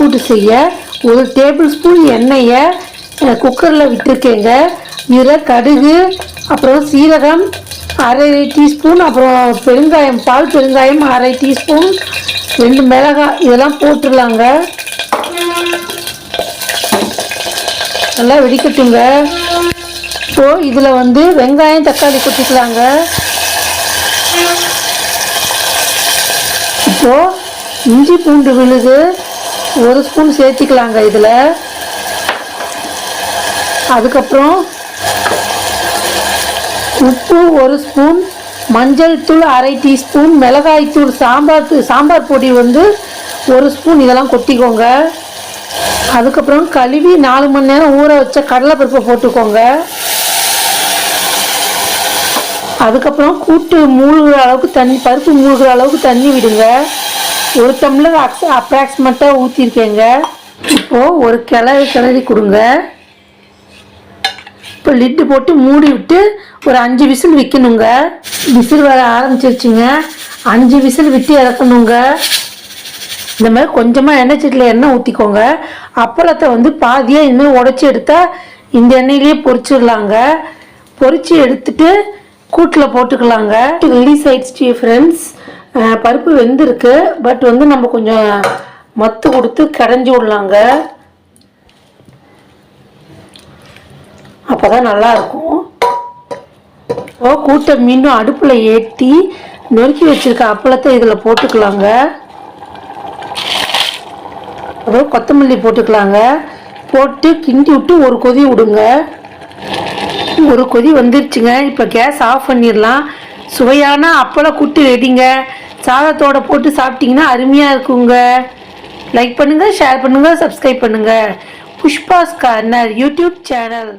கூட்டு செய்ய ஒரு டேபிள் ஸ்பூன் எண்ணெயை குக்கரில் விட்டுருக்கேங்க. இதில் கடுகு அப்புறம் சீரகம் அரை டீஸ்பூன் அப்புறம் பெருங்காயம் பால் பெருங்காயம் அரை டீஸ்பூன் ரெண்டு மிளகாய் இதெல்லாம் போட்டுடலாங்க. நல்லா வெடிக்கட்டுங்க. இப்போ இதில் வந்து வெங்காயம் தக்காளி கொட்டிக்கலாங்க. இப்போது இஞ்சி பூண்டு விழுது. ஒரு ஸ்பூன் சேர்த்திக்கலாங்க இதில். அதுக்கப்புறம் உப்பு ஒரு ஸ்பூன் மஞ்சள் தூள் அரை டீஸ்பூன் மிளகாய் தூள் சாம்பார் தூள் சாம்பார் பொடி வந்து ஒரு ஸ்பூன் இதெல்லாம் கொட்டிக்கோங்க. அதுக்கப்புறம் கழுவி நாலு மணி நேரம் ஊற வச்ச கடலைப்பருப்பை போட்டுக்கோங்க. அதுக்கப்புறம் கூட்டு மூழ்கிற அளவுக்கு தண்ணி பருப்பு மூழ்கிற அளவுக்கு தண்ணி விடுங்க. ஒரு டம்ளர் அக்ஸ் அப்ராக்சிமேட்டாக ஊற்றிருக்கேங்க இப்போது ஒரு கிளறி கிளறி கொடுங்க. இப்போ லிட்டு போட்டு மூடி விட்டு ஒரு அஞ்சு விசில் விற்கணுங்க விசில் வர ஆரம்பிச்சிருச்சுங்க. அஞ்சு விசில் விட்டு இறக்கணுங்க. இந்த மாதிரி கொஞ்சமாக எண்ணெய் சட்டியில் எண்ணெய் ஊற்றிக்கோங்க அப்பளத்தை வந்து பாதியாக இனிமேல் உடச்சி எடுத்தால் இந்த எண்ணெயிலேயே பொரிச்சிடலாங்க. பொரித்து எடுத்துட்டு கூட்டில் போட்டுக்கலாங்க. ரிலீஸ் ஆயிடுச்சு ஃப்ரெண்ட்ஸ் பருப்பு வெந்திருக்கு பட் வந்து நம்ம கொஞ்சம் மத்து கொடுத்து கடைஞ்சி விடலாங்க. அப்போ தான் நல்லாயிருக்கும். ஓ கூட்டை மீண்டும் அடுப்பில் ஏற்றி நொறுக்கி வச்சிருக்க அப்பளத்தை இதில் போட்டுக்கலாங்க. அப்புறம் கொத்தமல்லி போட்டுக்கலாங்க. போட்டு கிண்டி விட்டு ஒரு கொதி விடுங்க. ஒரு கொதி வந்துருச்சுங்க. இப்போ கேஸ் ஆஃப் பண்ணிடலாம். சுவையான அப்பளம் கூட்டு ரெடிங்க சாதத்தோட போட்டு சாப்பிட்டிங்கன்னா அருமையாக இருக்குங்க. லைக் பண்ணுங்கள் ஷேர் பண்ணுங்கள் சப்ஸ்கிரைப் பண்ணுங்கள் புஷ்பாஸ் கார்னர் யூடியூப் சேனல்.